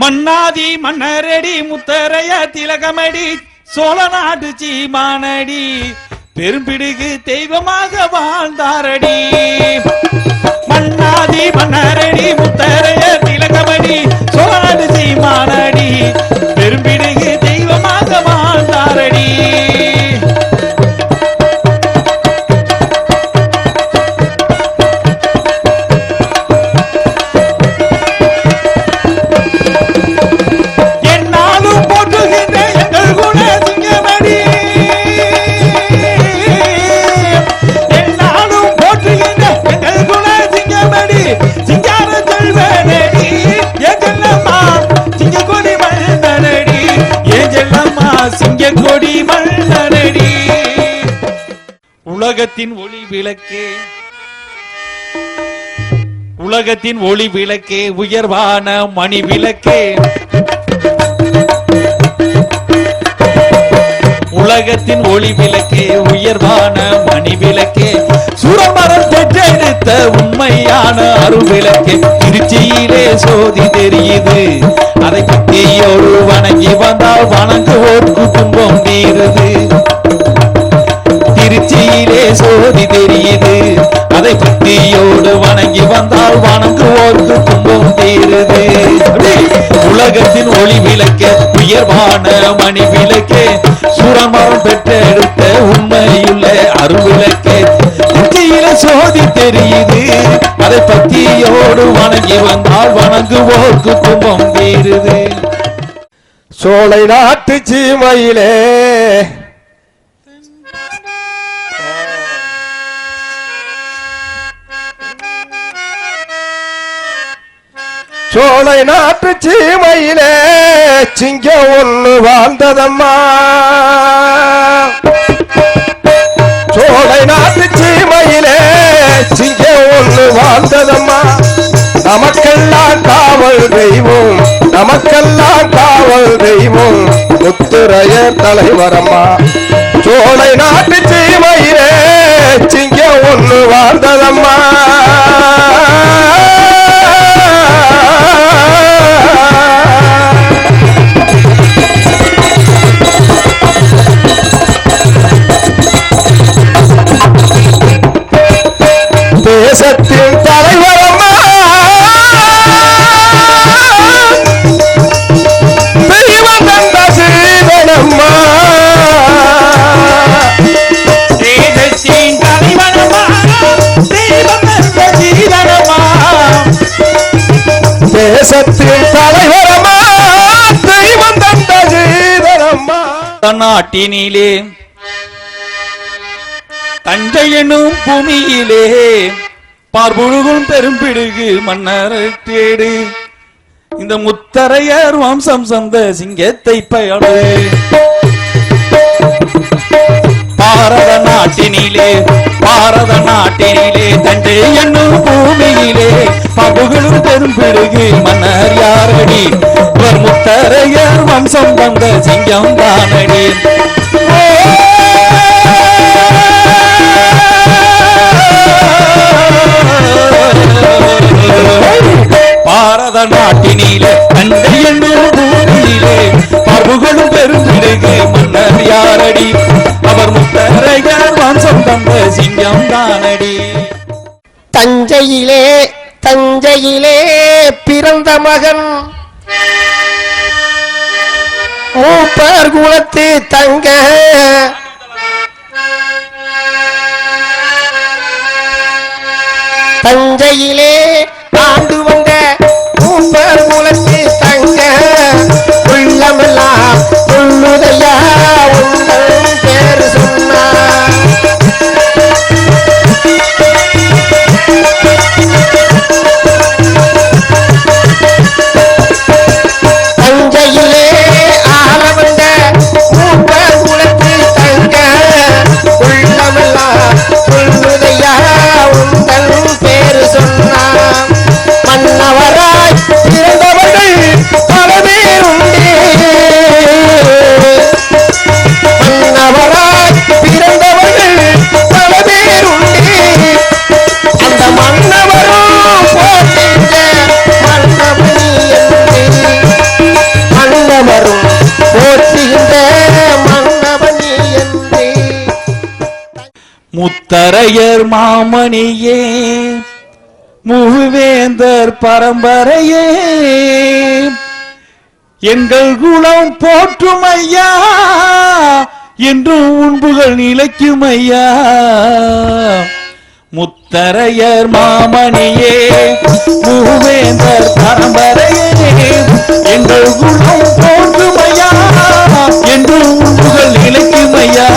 மன்னாதி மன்னரடி முத்தரைய திலகமடி சோழ நாட்டு சீமானடி பெரும்பிடுகு தெய்வமாக வாழ்ந்தாரடி. மன்னாதி மன்னரடி சிங்க உலகத்தின் ஒளி விளக்கே. உலகத்தின் ஒளி விளக்கே உயர்வான மணி விளக்கே. உலகத்தின் ஒளி விளக்கே உயர்வான மணி விளக்கே. சுரமரம் பெற்றெடுத்த உண்மையான அருவிளக்கே திருச்சியிலே சோதி தெரியுது. அதை பத்தியோடு வணங்கி வந்தால் வணங்குவோர்க்கு துன்பம் தீருது. உலகத்தின் ஒளி விளக்க உயர்வான மணி விளக்க சுரமரம் பெற்றெடுத்த உண்மையுள்ள அருவிளக்க புத்தியில சோதி தெரியுது. அதை பக்தியோடு வணங்கி வந்தால் வணங்குவோர்க்கு துன்பம் தீருது. சோலை நாட்டு சீமையிலே சோலை நாட்டு சீமையிலே சிங்கம் ஒன்று வாழ்ந்ததம்மா. சோலை நாட்டு சீமையிலே சிங்கம் ஒன்று வாழ்ந்ததம்மா. நமக்கெல்லாம் காவல் தெய்வம் நமக்கெல்லாம் காவல் தெய்வம் முத்துரைய தலைவரம்மா. சோலை நாட்டு சீமையிலே சிங்கம் ஒன்று வாழ்ந்ததம்மா. தேசத்தின் தலைவரம்மா தெய்வம் தந்த சீதனம்மா நாட்டினிலே தஞ்சை எனும் பூமியிலே பார்புழுகும் பெரும்பிடுகு மன்னர் தேடு. இந்த முத்தரையர் வம்சம் சந்த சிங்கத்தை பயடு பாரத நாட்டினிலே பாரத நாட்டிலே தஞ்சை என்னும் பூமியிலே பகுகளும் பெரும்பிடுகு மன்னர் யாரடி? இவர் முத்தரையர் வம்சம் வந்த சிங்கம் தானடி? பாரத நாட்டினிலே தஞ்சை என்னும் பூமியிலே பகுகளும் பெரும்பிடுகு மன்னர் யார் வம்சம் சிங்கம் தானடி. தஞ்சையிலே தஞ்சையிலே பிறந்த மகன். மூப்பர் குலத்து தங்க. தஞ்சையிலே தரையர் மாமணியே முகுவேந்தர் பரம்பரையே. எங்கள் குலம் போற்றும் ஐயா என்றும் உண்புகள் நிலைக்கும் ஐயா. முத்தரையர் மாமணியே மூவேந்தர் பரம்பரையே. எங்கள் குலம் போற்றும் ஐயா என்றும் உண்புகள் நிலைக்கும் ஐயா.